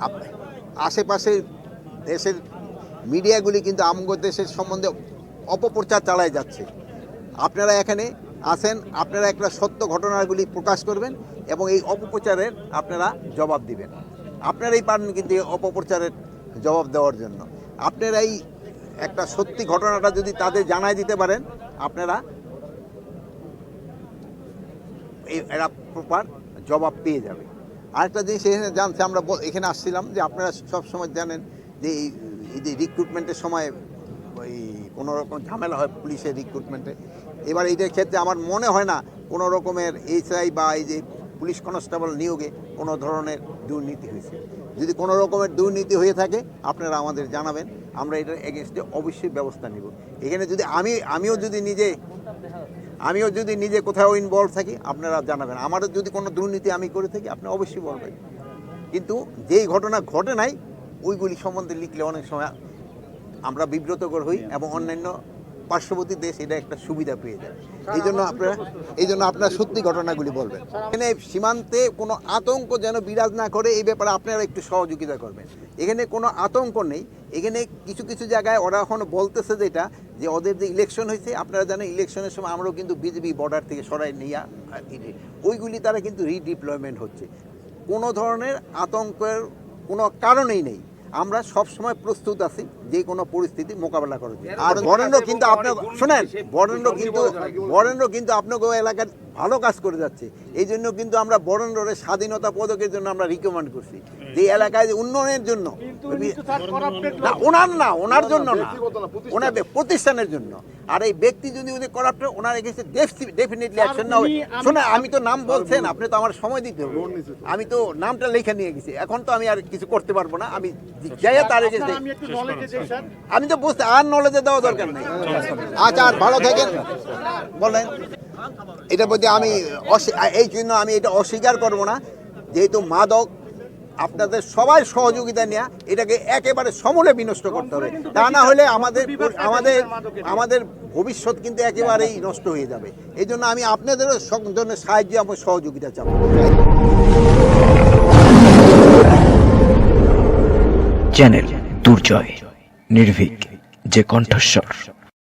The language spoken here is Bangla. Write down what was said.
আপ- আশেপাশে দেশের মিডিয়াগুলি কিন্তু আমগো দেশের সম্বন্ধে অপপ্রচার চালায় যাচ্ছে। আপনারা এখানে আসেন, আপনারা একটা সত্য ঘটনাগুলি প্রকাশ করবেন এবং এই অপপ্রচারের আপনারা জবাব দিবেন। আপনারাই পারেন কিন্তু এই অপপ্রচারের জবাব দেওয়ার জন্য। আপনারা এই একটা সত্যি ঘটনাটা যদি তাদের জানায় দিতে পারেন, আপনারা এরা প্রপার জবাব পেয়ে যাবে। আরেকটা জিনিস এখানে জানতে আমরা এখানে আসছিলাম যে আপনারা সব সময় জানেন যে এই এই যে রিক্রুটমেন্টের সময় ওই কোনো রকম ঝামেলা হয় পুলিশের রিক্রুটমেন্টে এবার এইটার ক্ষেত্রে আমার মনে হয় না কোনো রকমের এইচআই বা এই যে পুলিশ কনস্টেবল নিয়োগে কোনো ধরনের দুর্নীতি হয়েছে। যদি কোনো রকমের দুর্নীতি হয়ে থাকে আপনারা আমাদের জানাবেন। আমরা এটার এগেনস্টে অবশ্যই ব্যবস্থা নিব। এখানে যদি আমি আমিও যদি নিজে আমিও যদি নিজে কোথাও ইনভলভ থাকি আপনারা জানাবেন। আমারও যদি কোনো দুর্নীতি আমি করে থাকি আপনি অবশ্যই বলবেন। কিন্তু যেই ঘটনা ঘটে নাই ওইগুলি সম্বন্ধে লিখলে অনেক সময় আমরা বিব্রতকর হই এবং অন্যান্য পার্শ্ববর্তী দেশ এটা একটা সুবিধা পেয়ে যায়। এই জন্য আপনারা এই জন্য আপনারা সত্যি ঘটনাগুলি বলবেন। এখানে সীমান্তে কোনো আতঙ্ক যেন বিরাজ না করে এই ব্যাপারে আপনারা একটু সহযোগিতা করবেন। এখানে কোনো আতঙ্ক নেই। এখানে কিছু কিছু জায়গায় ওরা এখন বলতেছে যেটা যে ওদের যে ইলেকশন হয়েছে আপনারা জানেন ইলেকশনের সময় আমরাও কিন্তু বিজেপি বর্ডার থেকে সরাই নিয়ে ওইগুলি তারা কিন্তু রিডিপ্লয়মেন্ট হচ্ছে। কোনো ধরনের আতঙ্কের কোনো কারণেই নেই। আমরা সব সময় প্রস্তুত আছি যে কোনো পরিস্থিতি মোকাবেলা করার জন্য। আর বরেন্দ্র কিন্তু আপনার শোনেন বরেন্দ্র কিন্তু বরেন্দ্র কিন্তু আপনাকে ওই এলাকার ভালো কাজ করে যাচ্ছে। এই জন্য কিন্তু আমরা বরেন্দ্রের স্বাধীনতা পদকের জন্য আমরা রিকমেন্ড করছি। যে এলাকায় যে উন্নয়নের জন্য না ওনার না ওনার জন্য না। ওনার প্রতিষ্ঠানের জন্য। আর এই ব্যক্তি যদি উনি করাপ্ট ওনার এগেন্সে ডেফিনেটলি অ্যাকশন না শোনা আমি তো নাম বলছেন আপনি তো আমার সময় দিতে হবে। আমি তো নামটা লেখা নিয়ে গেছি। এখন তো আমি আর কিছু করতে পারব না। আমি যাই তার এগেন্সে আমি একটু নলেজে যাই স্যার। আমি তো বুঝতে আর নলেজে দেওয়া দরকার নেই। আচ্ছা আর ভালো থাকেন। বলেন। এটার প্রতি আমি অস্বী- এই জন্য আমি এটা অস্বীকার করব না। যেহেতু মাদক আপনাদের সবাই সহযোগিতা নেওয়া এটাকে একেবারে সমূলে বিনষ্ট করতে হবে। তা না হলে আমাদের আমাদের আমাদের ভবিষ্যৎ কিন্তু একেবারেই নষ্ট হয়ে যাবে। এই জন্য আমি আপনাদেরও ধরনের সাহায্য এবং সহযোগিতা চাবো। চ্যানেল দুর্জয়, নির্ভীক, যে কণ্ঠস্বর।